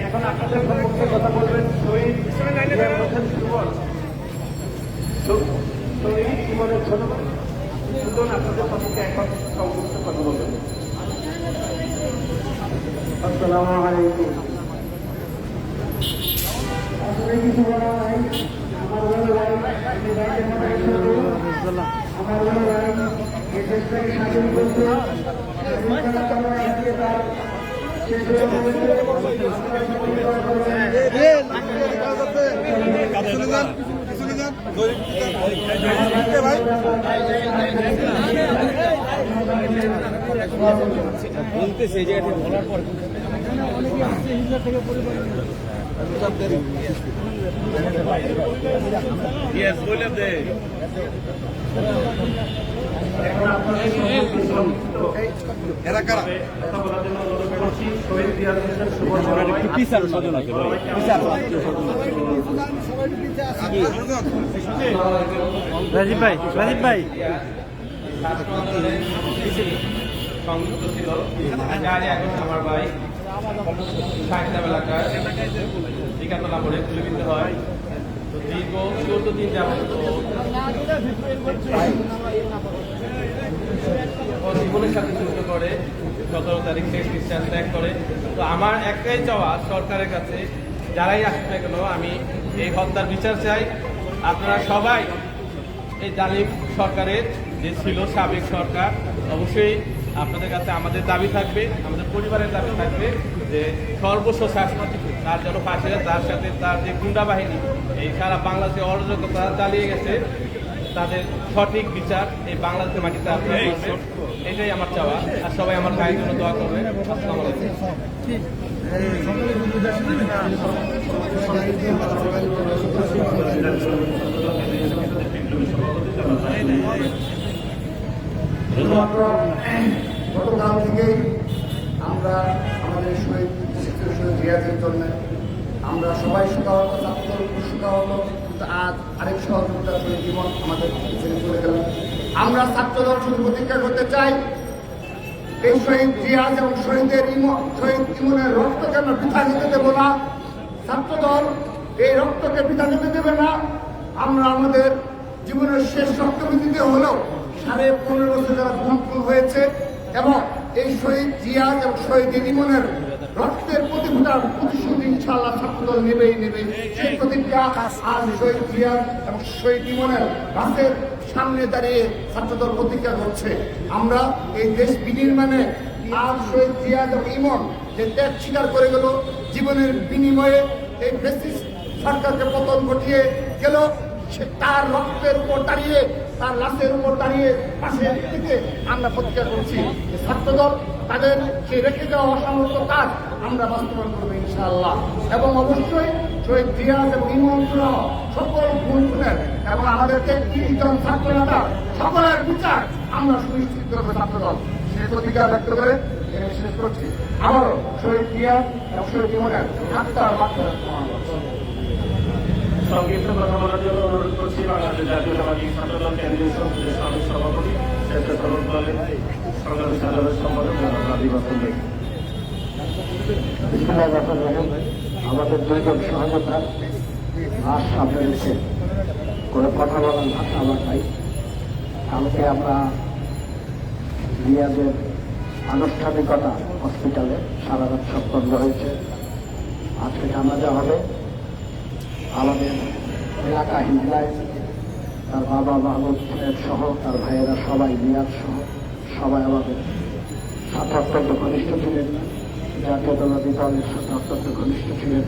এখন আপনাদের সম্পর্কে কথা বলবেন শহীদ শহীদ জীবনের ছোট সুজন আপনাদের সম্পর্কে এখন সংযুক্ত কথা বলবেন আসসালামু আলাইকুম আসলে কিছু বলা নাই আমার বড় ভাই আমার বড় ভাই এই দেশটাকে স্বাধীন করতে হয়ে বলতেছে যে বলার পর ইয়েস রাজীব ভাই রাজীব ভাই সংযুক্ত আমার ভাই হয়। তো দীর্ঘ দিন জীবনের সাথে যুদ্ধ করে, সতেরো তারিখ শেষ নিঃশ্বাস ত্যাগ করে। তো আমার একটাই চাওয়া সরকারের কাছে, যারাই আসবে না কেন, আমি এই হত্যার বিচার চাই। আপনারা সবাই এই জালিম সরকারের যে ছিল সাবেক সরকার, অবশ্যই আপনাদের কাছে আমাদের দাবি থাকবে আমাদের পরিবারের দাবি থাকবে যে সর্বস্ব শাসন তার যেন পাশে তার সাথে তার যে গুন্ডা বাহিনী এই সারা বাংলাদেশে অরাজকতা চালিয়ে গেছে তাদের সঠিক বিচার এই বাংলাদেশের মাটিতে আপনারা করবেন। এটাই আমার চাওয়া। আর সবাই আমার ভাইয়ের জন্য দোয়া করবে আসসালামু আলাইকুম। শুধুমাত্র গতকাল থেকেই আমরা আমাদের শহীদ শিক্ষক শহীদ রিয়াজের জন্য আমরা সবাই সুখাহত ছাত্র সুখাহত কিন্তু আজ আরেক সহযোগিতা শহীদ জীবন আমাদের ছেড়ে চলে গেলেন আমরা ছাত্রদল শুধু প্রতিজ্ঞা করতে চাই, এই শহীদ রিয়াজ এবং শহীদের শহীদ ইমনের রক্তকে আমরা পিঠা দিতে দেবো না। ছাত্রদল এই রক্তকে পিঠা দিতে দেবে না। আমরা আমাদের জীবনের শেষ রক্তবিধিতে হলেও সাড়ে পনেরো বছর যারা ভূমিপুল হয়েছে এবং এই শহীদ জিয়াজ এবং শহীদ ইমনের রক্তের প্রতিভূতার প্রতিশ্রুতি ইনশাআল্লাহ ছাত্রদল নেবেই নেবে সেই প্রতিজ্ঞা আজ শহীদ জিয়াজ এবং শহীদ ইমনের রাতের সামনে দাঁড়িয়ে ছাত্রদল প্রতিজ্ঞা করছে। আমরা এই দেশ বিনির্মাণে আজ শহীদ জিয়াজ এবং ইমন যে ত্যাগ স্বীকার করে গেল, জীবনের বিনিময়ে এই ব্রিটিশ সরকারকে পতন ঘটিয়ে গেল। সে তার রক্তের উপর দাঁড়িয়ে, তার লাশের উপর দাঁড়িয়ে পাশে থেকে আমরা প্রতিজ্ঞা করছি ছাত্রদল তাদের সেই রেখে যাওয়া অসামর্থ্য কাজ আমরা বাস্তবায়ন করব ইনশাআল্লাহ। এবং অবশ্যই শহীদ জিয়াজ এবং ইমন সকল গুণের এবং আমাদেরকে তিরিশ ছাত্র নেতা সকলের বিচার আমরা সুনিশ্চিত করব ছাত্রদল। সেই প্রতিজ্ঞা ব্যক্ত করে শেষ করছি। আবারও শহীদ জিয়াজ এবং শহীদ ইমনের আত্মার মাধ্যমে কেন্দ্রীয়। আমাদের দুইজন সহযোদ্ধা আজ সামনে রেখে করে কথা বলার ভাষা আমার নাই কালকে আমরা রিয়াদের আনুষ্ঠানিকতা হসপিটালে সারা রাত সম্পন্ন হয়েছে আজকে জানাজা হবে আমাদের এলাকা হিজলায় তার বাবা মাহমুদ সাহেব সহ, তার ভাইয়েরা সবাই রিয়াদ সহ, সবাই আমাদের সাথে অত্যন্ত ঘনিষ্ঠ ছিলেন। জাতীয়তাবাদী দলের সাথে অত্যন্ত ঘনিষ্ঠ ছিলেন।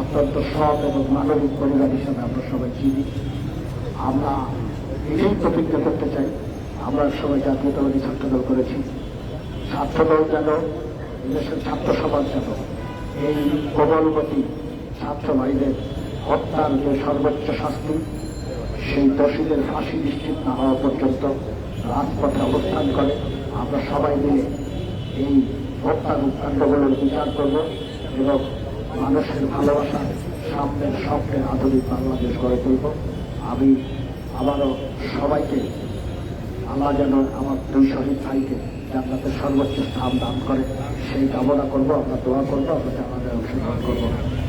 অত্যন্ত সৎ এবং মানবিক পরিবার হিসাবে আমরা সবাই চিনি। আমরা এটাই প্রতিজ্ঞা করতে চাই, আমরা সবাই জাতীয়তাবাদী ছাত্রদল করেছি। ছাত্রদল যেন দেশের ছাত্র সমাজ যেন, এই প্রবলবতী ছাত্র ভাইদের হত্যার যে সর্বোচ্চ শাস্তি, সেই দোষীদের ফাঁসি নিশ্চিত না হওয়া পর্যন্ত রাজপথে অবস্থান করে। আমরা সবাই মিলে এই হত্যার উৎকাণ্ডগুলোর বিচার করব এবং মানুষের ভালোবাসা সামনের স্বপ্নের আধুনিক বাংলাদেশ গড়ে তুলব। আমি আবারও সবাইকে, আল্লাহ যেন আমার দুই শহীদ ভাইকে জান্নাতের সর্বোচ্চ স্থান দান করে। সেই কামনা করব, আমরা দোয়া করব, আমরা জানাতে অংশগ্রহণ করব।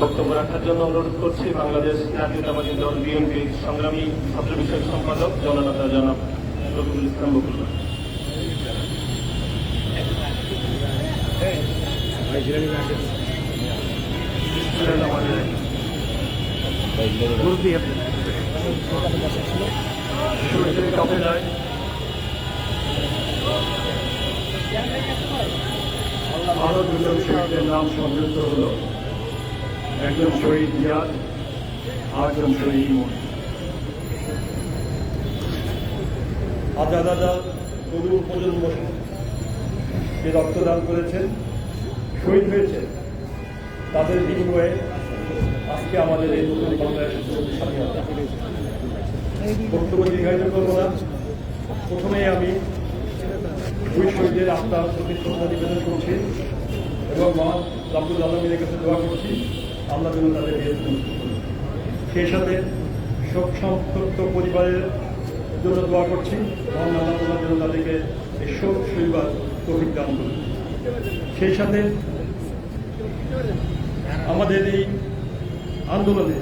বক্তব্য রাখার জন্য অনুরোধ করছি বাংলাদেশ জাতীয়তাবাদী দল বিএনপির সংগ্রামী ছাত্র বিষয়ক সম্পাদক জননেতা জনাব রফিকুল ইসলাম বকুল ভাই। শহীদের কাফেলায় আরও দুজন শহীদের নাম সংযুক্ত হল। একজন শহীদ জিয়াদ, আরেকজন শহীদ ইমন। আজা দাদা তরুণ প্রজন্ম যে রক্তদান করেছেন, শহীদ হয়েছে তাদের বিনিময়ে আজকে আমাদের এই নতুন বাংলাদেশের স্বাধীনতা। বক্তব্য দীর্ঘায়িত করব না। প্রথমেই আমি দুই শহীদের প্রতি শ্রদ্ধা নিবেদন করছি এবং মহান রাবুল আলমীর কাছে দোয়া করছি, আমরা যেন তাদের সেই সাথে শোক সংতপ্ত পরিবারের জন্য দোয়া করছি, মহান আল্লাহ তাআলা যেন তাদেরকে শোক শৈবার তৌফিক দান করুন। সেই সাথে আমাদের এই আন্দোলনে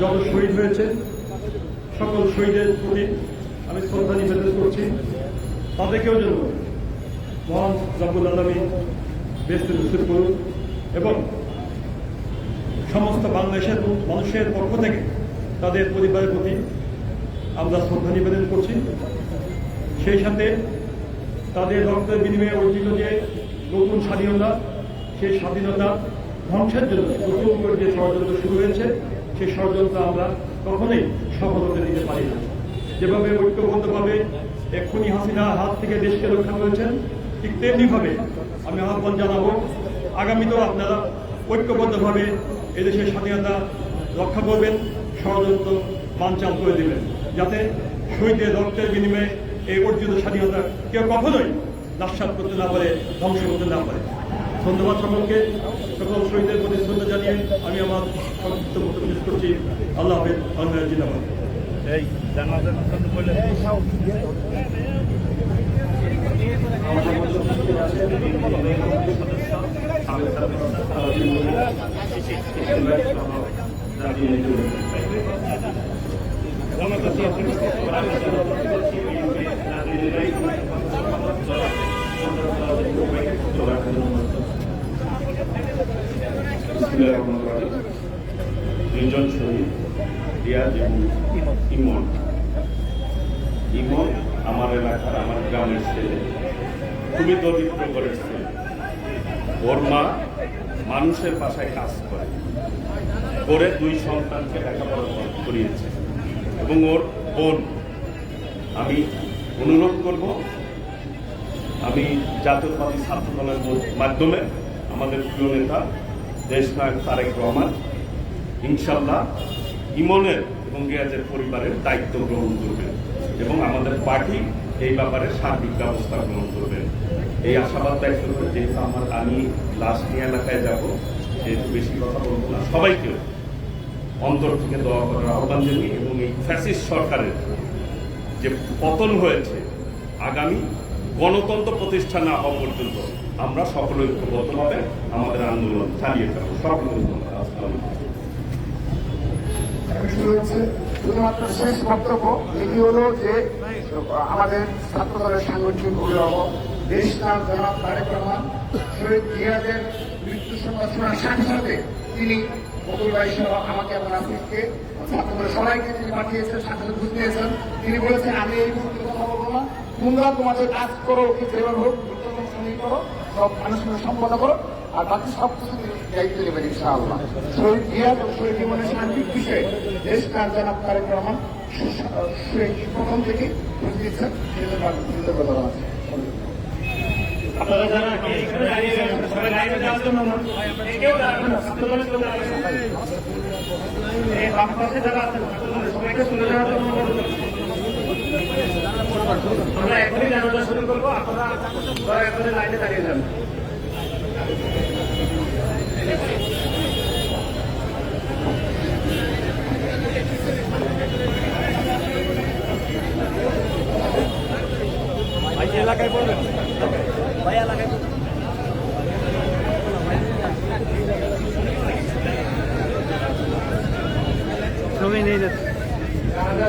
যত শহীদ হয়েছে সকল শহীদের প্রতি আমি শ্রদ্ধা নিবেদন করছি। তাদেরকেও যেন মহান রব্বুল আলমী বেস্তে নসিব করুন এবং সমস্ত বাংলাদেশের মানুষের পক্ষ থেকে তাদের পরিবারের প্রতি আমরা শ্রদ্ধা নিবেদন করছি। সেই সাথে তাদের রক্তের বিনিময়ে অর্জিত যে নতুন স্বাধীনতা, সেই স্বাধীনতা ধ্বংসের জন্য নতুন করে যে ষড়যন্ত্র শুরু হয়েছে, সেই ষড়যন্ত্র আমরা কখনোই সফল হতে দিতে পারি না। যেভাবে ঐক্যবদ্ধভাবে এক্ষুনি হাসিনার হাত থেকে দেশকে রক্ষা করেছেন। ঠিক তেমনিভাবে আমি আহ্বান জানাব, আগামীতেও আপনারা ঐক্যবদ্ধভাবে এদেশের স্বাধীনতা রক্ষা করবেন, ষড়যন্ত্র বানচাল করে দেবেন, যাতে শহীদের রক্তের বিনিময়ে এই অর্জিত স্বাধীনতা কেউ কখনোই নাস্বাদ করতে না পারে, ধ্বংস করতে না পারে। ধন্যবাদ সকলকে, সকল শহীদের প্রতি শ্রদ্ধা জানিয়ে আমি আমার সংক্ষিপ্ত শেষ করছি। আল্লাহ হাফেজ আলহামদুলিল্লাহ জিন্দাবাদ। এই জানাজা বলে আমাদের মধ্যে উপস্থিত আছেন বিএনপি নির্বাহী কমিটির সদস্য আমির সাহেব সালাউদ্দিন মুহিত, সহ জাতীয় নেতৃবৃন্দ। দুইজন শহীদ রিয়াজ এবং ইমন। ইমন। আমার এলাকার আমার গ্রামের ছেলে। খুবই দরিদ্র করে ছেলে। ওর মা মানুষের বাসায় কাজ করে। করে দুই সন্তানকে লেখাপড়া করিয়েছে। এবং ওর বোন আমি অনুরোধ করব আমি জাতীয়তাবাদী ছাত্র দলের মাধ্যমে আমাদের প্রিয় নেতা দেশনায়ক তারেক রহমান ইনশাল্লাহ ইমনের এবং রিয়াজের পরিবারের দায়িত্ব গ্রহণ করবেন এবং আমাদের পার্টি এই ব্যাপারে সার্বিক ব্যবস্থা গ্রহণ করবেন এই আশাবাদ ব্যক্ত করে যেহেতু আমার আমি লাস্ট এলাকায় যাব, যেহেতু বেশি কথা বলব না, সবাইকে অন্তর থেকে দোয়া করার আহ্বান জানিয়ে এবং এই ফ্যাসিস্ট সরকারের যে পতন হয়েছে, আগামী গণতন্ত্র প্রতিষ্ঠা না হওয়া পর্যন্ত আমরা সকল ঐক্যবদ্ধভাবে আমাদের আন্দোলন চালিয়ে যাব। ধন্যবাদ আসসালামু শুরু হচ্ছে শুধুমাত্র শেষ বক্তব্য, এটি হলো যে, আমাদের ছাত্র দলের সাংগঠনিক অভিভাবক দেশ নাম জনাব তারেক রহমান, শহীদ জিয়াদের মৃত্যু সংবাদ শোনার সাথে সাথে তিনি আমাকে এবং সবাইকে তিনি পাঠিয়েছেন তিনি বলেছেন, আমি এই মুহূর্তে কথা বলব না। তোমরা তোমাদের কাজ করো, কি হোক সব মানুষের সম্পন্ন করো। আর বাকি সব কিছু দায়িত্ব নেবেন ইনশাআল্লাহ। শহীদ জিয়াদ ও শহীদ জীবনের শান্তির বিষয়ে দেশ কার জানাব তারেক রহমান প্রথম থেকে আপনারা এখনই জানাজা শুরু করব। আপনারা দয়া লাইনে দাঁড়িয়ে যান। এলাকায় পড়বেন ভাই এলাকায় ছবি নিয়ে যাচ্ছে। জানাজা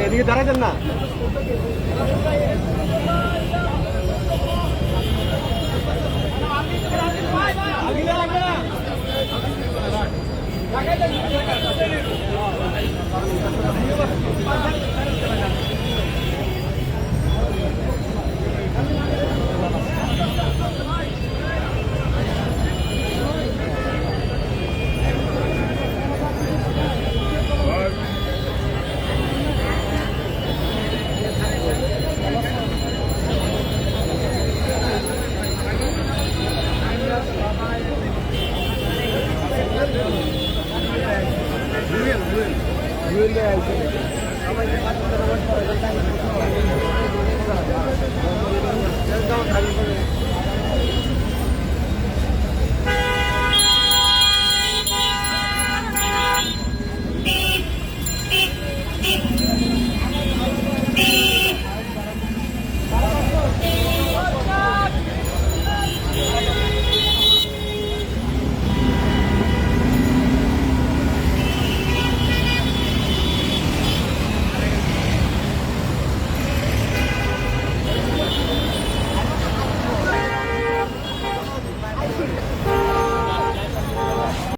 এদিকে দাঁড়াতেন না আগে